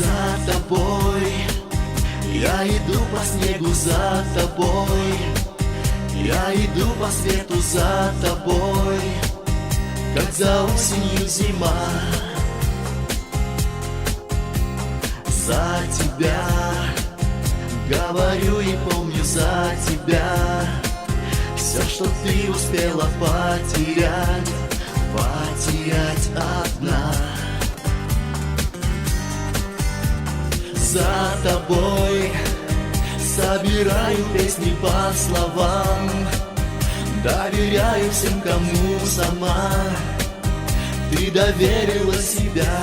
За тобой. Я иду по снегу за тобой. Я иду по свету за тобой Как за осенью зима. За тебя Говорю и помню за тебя. Все, что ты успела потерять Потерять одна За тобой. Собираю песни по словам Доверяю всем, кому сама. Ты доверила себя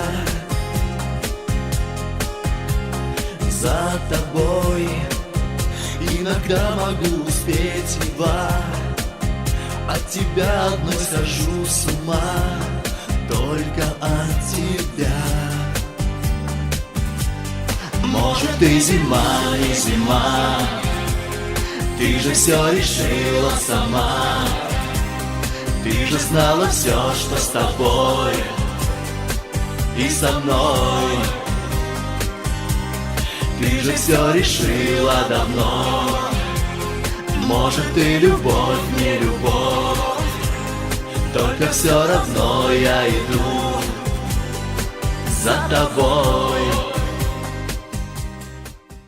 За тобой. Иногда могу успеть едва От тебя одной схожу с ума Только от тебя может, ты зима, не зима. Ты же все решила сама. Ты же знала все, что с тобой И со мной. Ты же все решила давно. Может, ты любовь, не любовь. Только все равно я иду За тобой